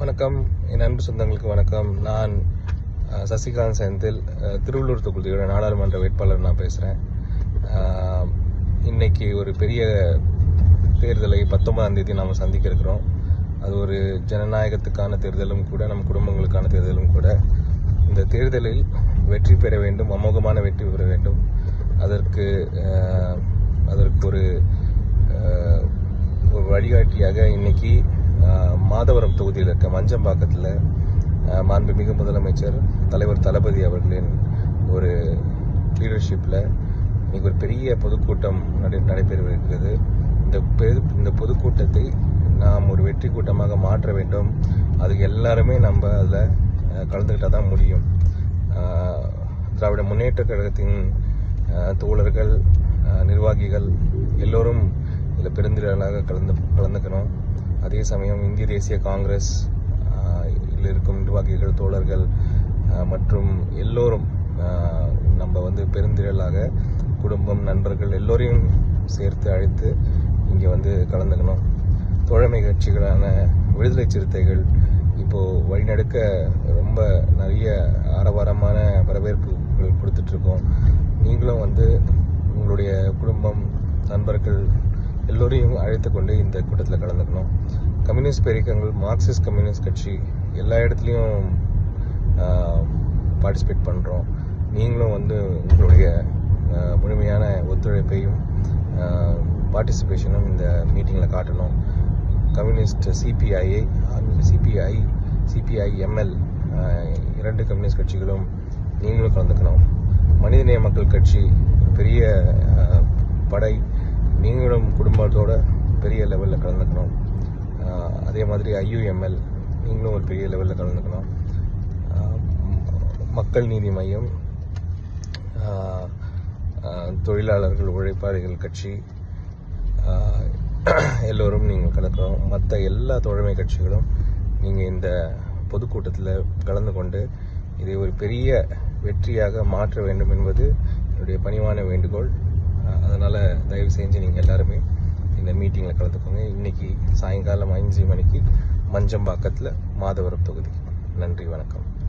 வணக்கம். என் அன்பு சொந்தங்களுக்கு வணக்கம். நான் சசிகாந்த் செந்தில் திருவள்ளூர் தொகுதியோட நாடாளுமன்ற வேட்பாளர் நான் பேசுகிறேன் இன்னைக்கு ஒரு பெரிய தேர்தலை பத்தொன்பதாம் தேதி நாம் சந்திக்க இருக்கிறோம். அது ஒரு ஜனநாயகத்துக்கான தேர்தலும் கூட நம் குடும்பங்களுக்கான தேர்தலும் கூட. இந்த தேர்தலில் வெற்றி பெற வேண்டும் அமோகமான வெற்றி பெற வேண்டும். அதற்கு அதற்கு ஒரு வழிகாட்டியாக இன்னைக்கு மாதவரம் தொகுதியில் இருக்க மஞ்சம்பாக்கத்தில் மாண்புமிகு முதலமைச்சர் தலைவர் தளபதி அவர்களின் ஒரு லீடர்ஷிப்பில் இன்னைக்கு ஒரு பெரிய பொதுக்கூட்டம் நடை நடைபெறவிருக்கிறது இந்த பெரு இந்த பொதுக்கூட்டத்தை நாம் ஒரு வெற்றி கூட்டமாக மாற்ற வேண்டும். அதுக்கு எல்லாருமே நம்ம அதில் கலந்துக்கிட்டால் தான் முடியும். திராவிட முன்னேற்ற கழகத்தின் தோழர்கள் நிர்வாகிகள் எல்லோரும் இதில் பெருந்திரளாக கலந்து கலந்துக்கணும். அதே சமயம் இந்திய தேசிய காங்கிரஸ் இதில் இருக்கும் நிர்வாகிகள் தோழர்கள் மற்றும் எல்லோரும் நம்ம வந்து பெருந்திரளாக குடும்பம் நண்பர்கள் எல்லோரையும் சேர்த்து அழைத்து இங்கே வந்து கலந்துக்கணும். தோழமை கட்சிகளான விடுதலை சிறுத்தைகள் இப்போது வழிநடுக்க ரொம்ப நிறைய ஆரவாரமான வரவேற்புகள் கொடுத்துட்ருக்கோம். நீங்களும் வந்து உங்களுடைய குடும்பம் நண்பர்கள் எல்லோரையும் அழைத்து கொண்டு இந்த கூட்டத்தில் கலந்துக்கணும். கம்யூனிஸ்ட் பெரியக்கங்கள் மார்க்சிஸ்ட் கம்யூனிஸ்ட் கட்சி எல்லா இடத்துலையும் பார்ட்டிசிபேட் பண்ணுறோம் நீங்களும் வந்து உங்களுடைய முழுமையான ஒத்துழைப்பையும் பார்ட்டிசிபேஷனும் இந்த மீட்டிங்கில் காட்டணும். Communist CPIA CPI CPI ML இரண்டு கம்யூனிஸ்ட் கட்சிகளும் நீங்களும் கலந்துக்கணும். மனிதநேய மக்கள் கட்சி பெரிய படை நீங்களும் குடும்பத்தோட பெரிய லெவலில் கலந்துக்கணும். அதே மாதிரி ஐயுஎம்எல் நீங்களும் ஒரு பெரிய லெவலில் கலந்துக்கணும். மக்கள் நீதி மையம் தொழிலாளர்கள் உழைப்பாளிகள் கட்சி எல்லோரும் நீங்கள் கலக்கணும். மற்ற எல்லா தோழமை கட்சிகளும் நீங்கள் இந்த பொதுக்கூட்டத்தில் கலந்து கொண்டு இதை ஒரு பெரிய வெற்றியாக மாற்ற வேண்டும் என்பது என்னுடைய பணிவான வேண்டுகோள். அதனால் தயவு செஞ்சு நீங்கள் எல்லாருமே இந்த மீட்டிங்கில் கலந்துக்கோங்க. இன்னைக்கு சாயங்காலம் அஞ்சு மணிக்கு மஞ்சம்பாக்கத்தில் மாதவரம் தொகுதி. நன்றி வணக்கம்.